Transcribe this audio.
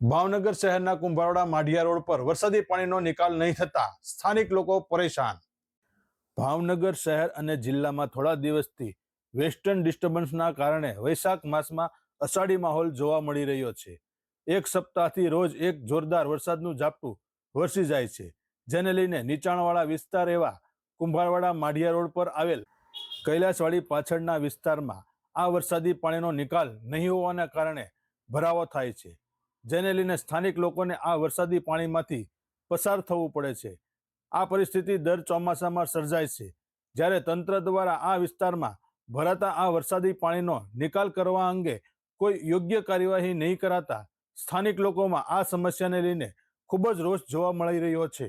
ભાવનગર શહેરના કુંભારવાડા માઢિયા રોડ પર વરસાદી પાણીનો નિકાલ નહીં થતા સ્થાનિક લોકો પરેશાન. ભાવનગર શહેર અને જિલ્લામાં થોડા દિવસથી વેસ્ટર્ન ડિસ્ટર્બન્સના કારણે વૈશાખ માસમાં અષાઢી માહોલ જોવા મળી રહ્યો છે. એક સપ્તાહથી રોજ એક જોરદાર વરસાદનું ઝાપટું વરસી જાય છે, જેને લઈને નીચાણવાળા વિસ્તાર એવા કુંભારવાડા માઢિયા રોડ પર આવેલ કૈલાસવાડી પાછળના વિસ્તારમાં આ વરસાદી પાણીનો નિકાલ નહીં હોવાના કારણે ભરાવો થાય છે. જેને લઈને સ્થાનિક લોકોને આ વરસાદી પાણીમાંથી પસાર થવું પડે છે. આ પરિસ્થિતિ દર ચોમાસામાં સર્જાય છે. જ્યારે તંત્ર દ્વારા આ વિસ્તારમાં ભરાતા આ વરસાદી પાણીનો નિકાલ કરવા અંગે કોઈ યોગ્ય કાર્યવાહી નહીં કરાતા સ્થાનિક લોકોમાં આ સમસ્યાને લઈને ખૂબ જ રોષ જોવા મળી રહ્યો છે.